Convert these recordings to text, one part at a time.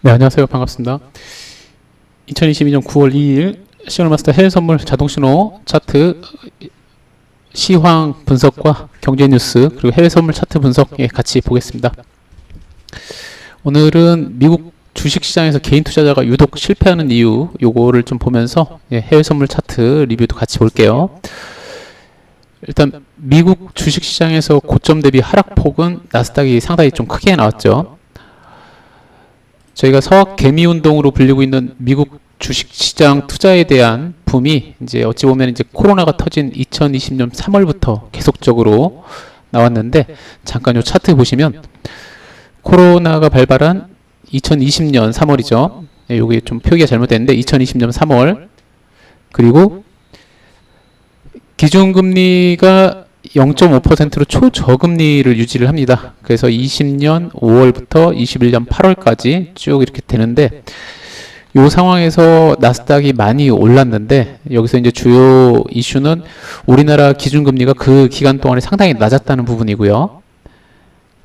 네, 안녕하세요. 반갑습니다. 2022년 9월 2일 시그널마스터 해외 선물 자동 신호 차트 시황 분석과 경제 뉴스 그리고 해외 선물 차트 분석 예, 같이 보겠습니다. 오늘은 미국 주식 시장에서 개인 투자자가 유독 실패하는 이유 요거를 좀 보면서 예, 해외 선물 차트 리뷰도 같이 볼게요. 일단 미국 주식 시장에서 고점 대비 하락폭은 나스닥이 상당히 좀 크게 나왔죠. 저희가 서학 개미 운동으로 불리고 있는 미국 주식 시장 투자에 대한 붐이 이제 어찌 보면 이제 코로나가 터진 2020년 3월부터 계속적으로 나왔는데 잠깐 요 차트 보시면 코로나가 발발한 2020년 3월이죠. 네, 요게 좀 표기가 잘못됐는데 2020년 3월 그리고 기준금리가 0.5%로 초저금리를 유지를 합니다. 그래서 20년 5월부터 21년 8월까지 쭉 이렇게 되는데 이 상황에서 나스닥이 많이 올랐는데 여기서 이제 주요 이슈는 우리나라 기준금리가 그 기간 동안에 상당히 낮았다는 부분이고요.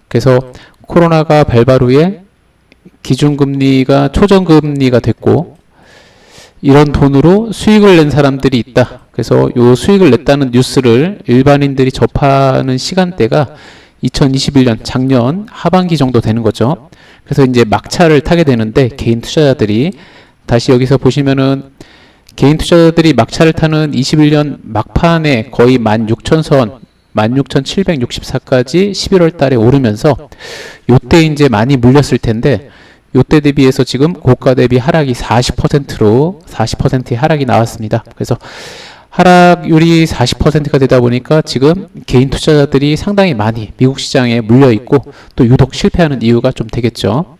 그래서 코로나가 발발 후에 기준금리가 초저금리가 됐고 이런 돈으로 수익을 낸 사람들이 있다. 그래서 요 수익을 냈다는 뉴스를 일반인들이 접하는 시간대가 2021년 작년 하반기 정도 되는 거죠. 그래서 이제 막차를 타게 되는데 개인 투자자들이 다시 여기서 보시면은 개인 투자자들이 막차를 타는 21년 막판에 거의 16,000선 16,764까지 11월 달에 오르면서 요때 이제 많이 물렸을 텐데 요때 대비해서 지금 고가 대비 하락이 40%로 40%의 하락이 나왔습니다. 그래서 하락률이 40%가 되다 보니까 지금 개인 투자자들이 상당히 많이 미국 시장에 물려 있고 또 유독 실패하는 이유가 좀 되겠죠.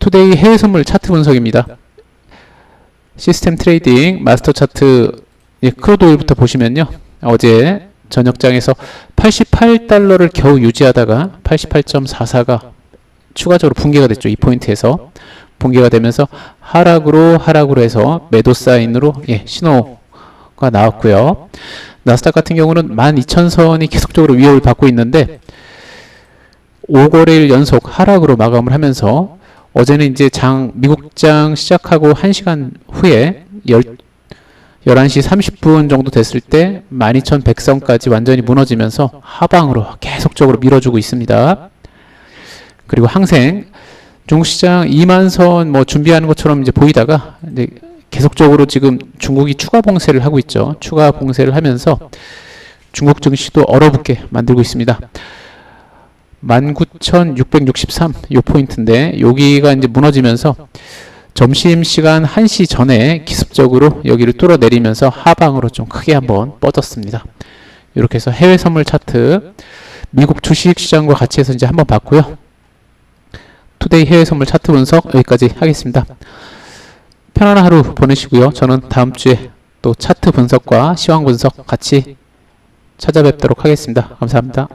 투데이 해외 선물 차트 분석입니다. 시스템 트레이딩 마스터 차트 예, 크루드 오일부터 보시면요. 어제 저녁장에서 88달러를 겨우 유지하다가 88.44가 추가적으로 붕괴가 됐죠. 이 포인트에서 붕괴가 되면서 하락으로 하락으로 해서 매도 사인으로 예, 신호가 나왔고요. 나스닥 같은 경우는 12,000선이 계속적으로 위협을 받고 있는데 5거래일 연속 하락으로 마감을 하면서 어제는 이제 장 미국장 시작하고 1시간 후에 10, 11시 30분 정도 됐을 때 12,100선까지 완전히 무너지면서 하방으로 계속적으로 밀어주고 있습니다. 그리고 항생 중시장 2만 선 뭐 준비하는 것처럼 이제 보이다가 이제 계속적으로 지금 중국이 추가 봉쇄를 하고 있죠. 추가 봉쇄를 하면서 중국 증시도 얼어붙게 만들고 있습니다. 19,663 요 포인트인데 여기가 이제 무너지면서 점심 시간 1시 전에 기습적으로 여기를 뚫어내리면서 하방으로 좀 크게 한번 뻗었습니다. 이렇게 해서 해외 선물 차트 미국 주식 시장과 같이 해서 이제 한번 봤고요. 투데이 해외 선물 차트 분석 여기까지 하겠습니다. 편안한 하루 보내시고요. 저는 다음 주에 또 차트 분석과 시황 분석 같이 찾아뵙도록 하겠습니다. 감사합니다.